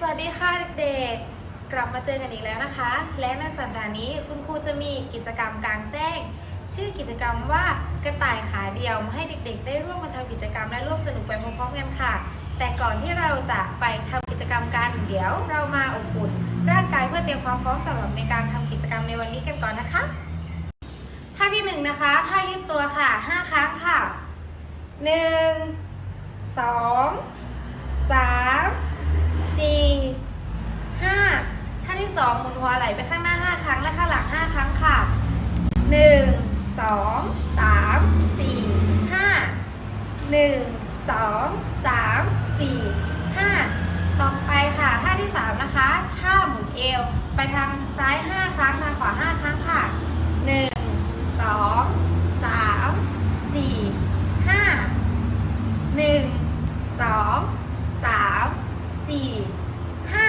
สวัสดีค่ะเด็กๆ กลับมาเจอกันอีกแล้วนะคะ และในสัปดาห์นี้คุณครูจะมีกิจกรรมกลางแจ้ง ชื่อกิจกรรมว่ากระต่ายขาเดียวมาให้เด็กๆ ได้ร่วมมาทำกิจกรรมและร่วมสนุกไปพร้อมๆกันค่ะ แต่ก่อนที่เราจะไปทำกิจกรรมกันเดี๋ยวเรามาอบอุ่นร่างกายเพื่อเตรียมความพร้อมสำหรับในการทำกิจกรรมในวันนี้กันก่อนนะคะท่าที่1นนะคะท่ายืดตัวค่ะ5ครั้งค่ะ 1 2 สองหมุนหัวไหลไปข้างหน้าห้าครั้งและข้างหลังห้าครั้งค่ะหนึ่งสองสามสี่ห้าหนึ่งสองสามสี่ห้าต่อไปค่ะท่าที่สามนะคะท่าหมุนเอวไปทางซ้ายห้าครั้งทางขวาห้าครั้งค่ะหนึ่ง สองสามสี่ห้าหนึ่งสองสามสี่ห้า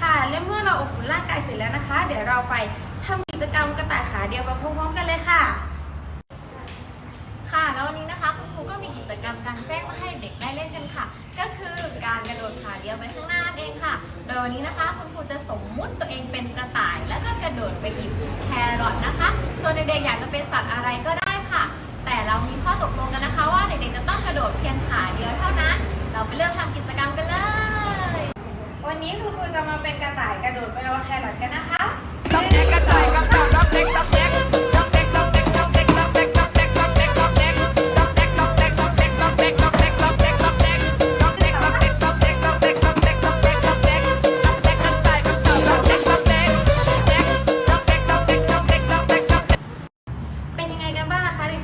ค่ะและเมื่อเราอบอุ่นร่างกายเสร็จแล้วนะคะ เดี๋ยวเราไปทำกิจกรรมกระต่ายขาเดียวไปพร้อมๆกันเลยค่ะ ค่ะแล้ววันนี้นะคะคุณครูก็มีกิจกรรมกลางแจ้งมาให้เด็กได้เล่นกันค่ะ ก็คือการกระโดดขาเดียวไปข้างหน้านั่นเองค่ะ โดยวันนี้นะคะคุณครูจะสมมุติตัวเองเป็นกระต่าย แล้วก็กระโดดไปหยิบแครอทนะคะ ส่วนเด็กๆอยากจะเป็นสัตว์อะไรก็ได้ค่ะ แต่เรามีข้อตกลงกันนะคะ ว่าเด็กๆจะต้องกระโดดเพียงขาเดียวเท่านั้น เราไปเริ่มทำกิจกรรมกันเลย วันนี้คุณครูจะมาเป็นกระต่ายกระโดดไปเอาแครอทกันนะคะ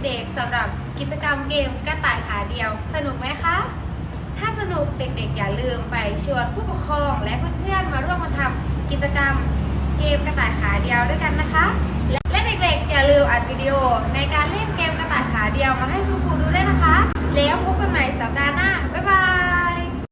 เด็กๆสำหรับกิจกรรมเกมกระต่ายขาเดียว สนุกไหมคะ ถ้าสนุกเด็กๆ อย่าลืมไปชวนผู้ปกครอง และเพื่อนๆมาร่วมมาทำกิจกรรมเกมกระต่ายขาเดียวด้วยกันนะคะ และและเด็กๆอย่าลืมอัดวิดีโอในการเล่นเกมกระต่ายขาเดียวมาให้คุณครูดูด้วยนะคะ แล้วพบกันใหม่สัปดาห์หน้าบ๊ายบาย